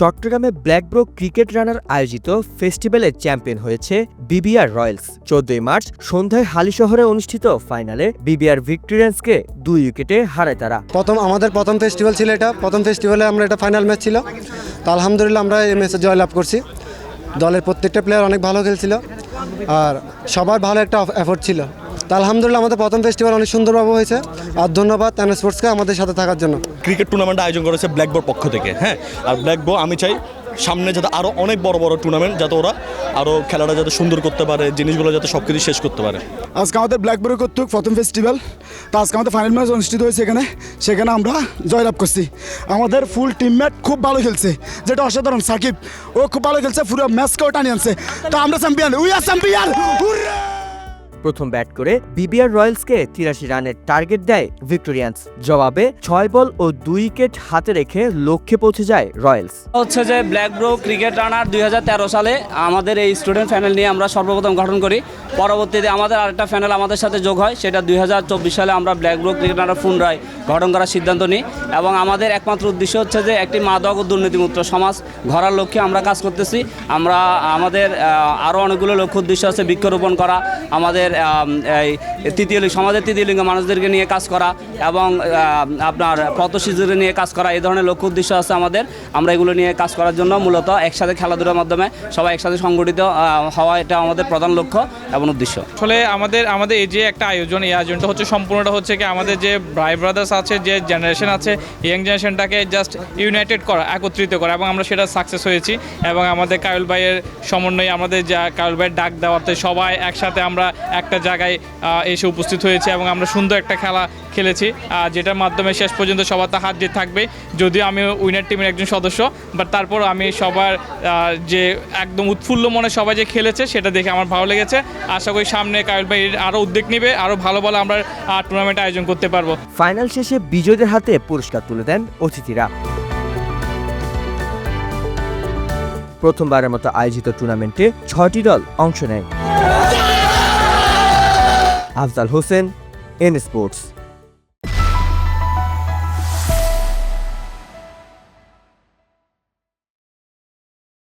চট্টগ্রামে ব্ল্যাকব্রো ক্রিকেট রানার আয়োজিত ফেস্টিভ্যালে চ্যাম্পিয়ন হয়েছে বিবিআর রয়্যালস। চোদ্দই মার্চ সন্ধ্যায় হালি শহরে অনুষ্ঠিত ফাইনালে বিবিআর ভিক্টোরিয়ান্সকে দুই উইকেটে হারায় তারা। প্রথম, আমাদের প্রথম ফেস্টিভ্যাল ছিল এটা। প্রথম ফেস্টিভ্যালে আমরা এটা ফাইনাল ম্যাচ ছিল। তো আলহামদুলিল্লাহ আমরা এই ম্যাচে জয়লাভ করছি। দলের প্রত্যেকটা প্লেয়ার অনেক ভালো খেলছিল। আর সবার ভালো একটা এফোর্ট ছিল। তো আলহামদুলিল্লাহ আমাদের প্রথম ফেস্টিভ্যাল অনেক সুন্দরভাবে হয়েছে। আর ধন্যবাদ টানা স্পোর্টসকে আমাদের সাথে থাকার জন্য। ক্রিকেট টুর্নামেন্ট আয়োজন করেছে ব্ল্যাকবোর্ড পক্ষ থেকে হ্যাঁ? আর ব্ল্যাকবোর্ড আমি চাই সামনে যাতে আরও অনেক বড় বড় টুর্নামেন্ট যাতে ওরা আরও খেলাটা যাতে সুন্দর করতে পারে জিনিসগুলো যাতে সব কিছু শেষ করতে পারে। আজকে আমাদের ব্ল্যাকবেরি কর্তৃক প্রথম ফেস্টিভ্যাল তো আজকে আমাদের ফাইনাল ম্যাচ অনুষ্ঠিত হয়েছে এখানে। সেখানে আমরা জয়লাভ করছি। আমাদের ফুল টিমমেট খুব ভালো খেলছে। যেটা অসাধারণ সাকিব। ও খুব ভালো খেলছে পুরো ম্যাচকেও টানিয়ে আনছে। তো আমরা চ্যাম্পিয়ন উই আর চ্যাম্পিয়ন প্রথম ব্যাট করে বিবিআর রয়্যালসকে তিরাশি রানের টার্গেট দেয় ভিক্টোরিয়ান্স। জবাবে ছয় বল ও দুই উইকেট হাতে রেখে লক্ষ্যে পৌঁছে যায় রয়্যালস। হচ্ছে যে ব্ল্যাক ব্রো ক্রিকেট রানার দুই সালে আমাদের এই স্টুডেন্ট প্যানেল নিয়ে আমরা সর্বপ্রথম গঠন করি। পরবর্তীতে আমাদের আরেকটা প্যানেল আমাদের সাথে যোগ হয়, সেটা দুই সালে আমরা ব্ল্যাক ব্রো ক্রিকেট রানার পুনরায় গঠন করার সিদ্ধান্ত নিই এবং আমাদের একমাত্র উদ্দেশ্য হচ্ছে যে একটি মাদক ও দুর্নীতিমুক্ত সমাজ গড়ার লক্ষ্যে আমরা কাজ করতেছি। আমরা আমাদের আরও অনেকগুলো লক্ষ্য উদ্দেশ্য আছে, বৃক্ষরোপণ করা, আমাদের তৃতীয় লিঙ্গ, সমাজের তৃতীয় লিঙ্গ মানুষদেরকে নিয়ে কাজ করা এবং আপনার পথশিশুদের নিয়ে কাজ করা, এই ধরনের লক্ষ্য উদ্দেশ্য আছে আমাদের। আমরা এগুলো নিয়ে কাজ করার জন্য মূলত একসাথে খেলাধুলার মাধ্যমে সবাই একসাথে সংগঠিত হওয়া এটা আমাদের প্রধান লক্ষ্য এবং উদ্দেশ্য। আসলে আমাদের আমাদের এই যে একটা আয়োজন, এই আয়োজনটা হচ্ছে সম্পূর্ণটা হচ্ছে কি আমাদের যে ভাই ব্রাদার্স আছে, যে জেনারেশন আছে ইয়াং জেনারেশনটাকে জাস্ট ইউনাইটেড করা, একত্রিত করা এবং আমরা সেটা সাকসেস হয়েছি এবং আমাদের কায়ুল ভাইয়ের সমন্বয়ে আমাদের যা, কায়ুল ভাইয়ের ডাক দেওয়াতে সবাই একসাথে আমরা একটা জায়গায় এসে উপস্থিত হয়েছে এবং আমরা সুন্দর একটা খেলা খেলেছি যেটার মাধ্যমে শেষ পর্যন্ত সবার তা হাত দিয়ে থাকবে। যদিও আমি উইনার টিমের একজন সদস্য বাট তারপর আমি সবার যে একদম উৎফুল্ল মনে সবাই যে খেলেছে, সেটা দেখে আমার ভালো লেগেছে। আশা করি সামনে কায়ুল ভাই আরও উদ্যোগ নেবে আরও ভালো ভালো আমরা টুর্নামেন্ট আয়োজন করতে পারব। ফাইনাল শেষে বিজয়ীদের হাতে পুরস্কার তুলে দেন অতিথিরা। প্রথমবারের মতো আয়োজিত টুর্নামেন্টে ছয়টি দল অংশ নেয়। Afzal Hossain N sports